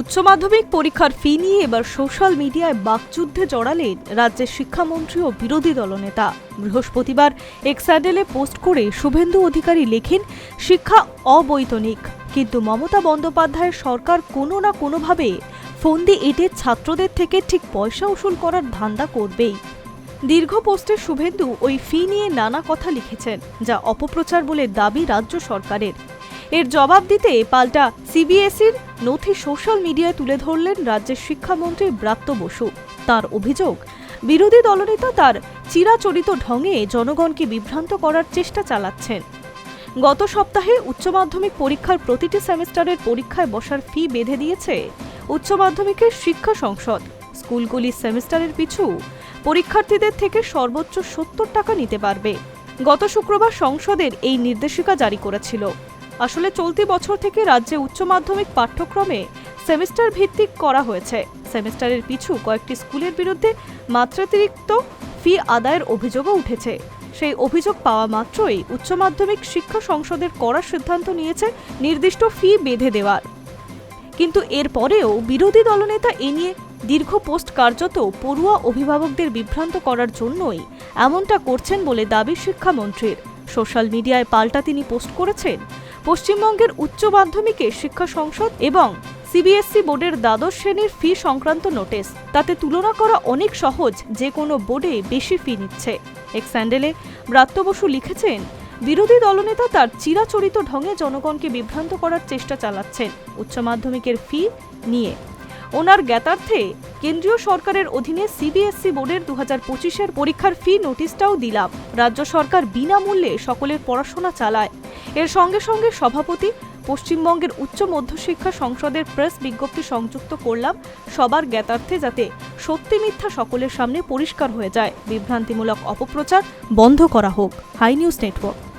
উচ্চ মাধ্যমিক পরীক্ষার ফি নিয়ে এবার সোশ্যাল মিডিয়ায় বাকযুদ্ধে জড়ালেন রাজ্যের শিক্ষামন্ত্রী ও বিরোধী দলনেতা। বৃহস্পতিবার এক্সাডেলে পোস্ট করে শুভেন্দু অধিকারী লেখেন, শিক্ষা অবৈতনিক। কিন্তু মমতা বন্দ্যোপাধ্যায়ের সরকার কোনো না কোনোভাবে ফন্দি এঁটে ছাত্রদের থেকে ঠিক পয়সা উসুল করার ধান্দা করবেই। দীর্ঘ পোস্টে শুভেন্দু ওই ফি নিয়ে নানা কথা লিখেছেন, যা অপপ্রচার বলে দাবি রাজ্য সরকারের। এর জবাব দিতে পাল্টা সিবিএসইর নথি সোশ্যাল মিডিয়ায় তুলে ধরলেন রাজ্যের শিক্ষামন্ত্রী ব্রাত্য বসু। তার অভিযোগ, বিরোধী দলনেতা তার চিরাচরিত ঢঙে জনগণকে বিভ্রান্ত করার চেষ্টা চালাচ্ছেন। গত সপ্তাহে উচ্চ মাধ্যমিক পরীক্ষার প্রতিটি সেমিস্টারের পরীক্ষায় বসার ফি বেঁধে দিয়েছে উচ্চ মাধ্যমিকের শিক্ষা সংসদ। স্কুলগুলি সেমিস্টারের পিছু। পরীক্ষার্থীদের থেকে সর্বোচ্চ সত্তর টাকা নিতে পারবে। গত শুক্রবার সংসদের এই নির্দেশিকা জারি করেছিল। আসলে চলতি বছর থেকে রাজ্যে উচ্চ মাধ্যমিক পাঠ্যক্রমে সেমিস্টার ভিত্তিক করা হয়েছে। সেমিস্টারের পিছু কয়েকটি স্কুলের বিরুদ্ধে মাত্রাতিরিক্ত ফি আদায়ের অভিযোগও উঠেছে। সেই অভিযোগ পাওয়া মাত্রই উচ্চ মাধ্যমিক শিক্ষা সংসদের করার সিদ্ধান্ত নিয়েছে নির্দিষ্ট ফি বেঁধে দেওয়ার। কিন্তু এরপরেও বিরোধী দলনেতা এ নিয়ে দীর্ঘ পোস্ট কার্যত পড়ুয়া অভিভাবকদের বিভ্রান্ত করার জন্যই এমনটা করছেন বলে দাবি শিক্ষামন্ত্রীর। সোশ্যাল মিডিয়ায় পাল্টা তিনি পোস্ট করেছেন পশ্চিমবঙ্গের উচ্চ মাধ্যমিকে শিক্ষা সংসদ এবং সিবিএসসি বোর্ডের দ্বাদশ শ্রেণির ফি সংক্রান্ত নোটিস তাতে তুলনা করা অনেক সহজ, যে কোনো বোর্ডে বেশি ফি নিচ্ছে। এক স্যান্ডেলে ব্রাত্য বসু লিখেছেন, বিরোধী দলনেতা তার চিরাচরিত ঢঙে জনগণকে বিভ্রান্ত করার চেষ্টা চালাচ্ছেন, উচ্চ মাধ্যমিকের ফি নিয়ে। ওনার জ্ঞাতার্থে কেন্দ্রীয় সরকারের অধীনে সিবিএসসি বোর্ডের দু হাজার পঁচিশের পরীক্ষার ফি নোটিশটাও দিলাম। রাজ্য সরকার বিনামূল্যে সকলের পড়াশোনা চালায়। এর সঙ্গে সঙ্গে সভাপতি পশ্চিমবঙ্গের উচ্চ মধ্যশিক্ষা সংসদের প্রেস বিজ্ঞপ্তি সংযুক্ত করলাম সবার জ্ঞাতার্থে যাতে সত্যি মিথ্যা সকলের সামনে পরিষ্কার হয়ে যায়। বিভ্রান্তিমূলক অপপ্রচার বন্ধ করা হোক। Hi news network.